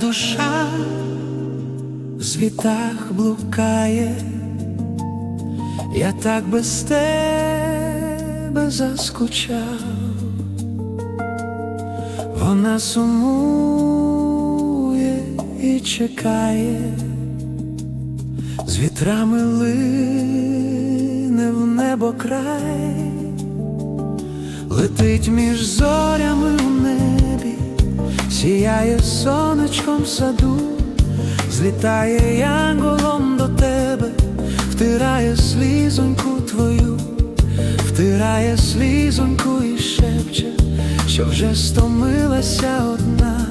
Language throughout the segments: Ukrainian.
душа в світах блукає, я так без тебе заскучав, вона сумує і чекає, з вітрами лине в небо край, летить між зорями в небі сіяє сонечком в саду, злітає янголом до тебе, втирає слізоньку твою, втирає слізоньку і шепче, що вже стомилася одна,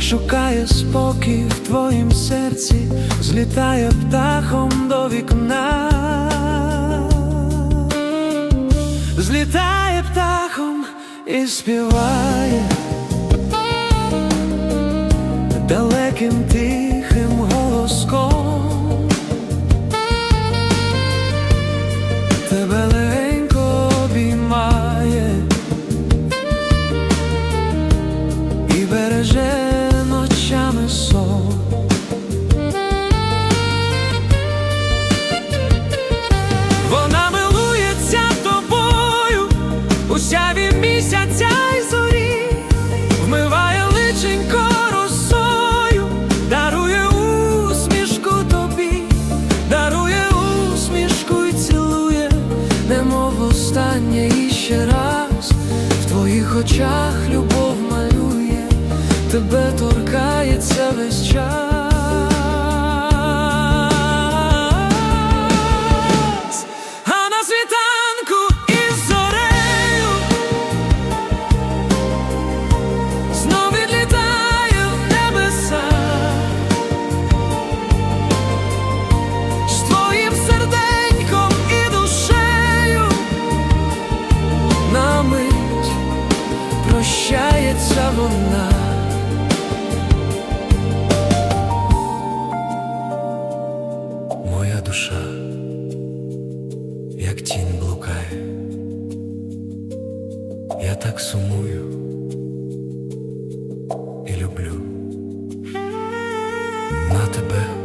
шукає спокій в твоїм серці, злітає птахом до вікна. Злітає птахом і співає у місяця й зорі, вмиває личенько росою, дарує усмішку тобі, дарує усмішку й цілує, немов останнє і ще раз в твоїх очах любов малює, тебе торкається весь час. як тінь блукає, я так сумую і люблю на тебе.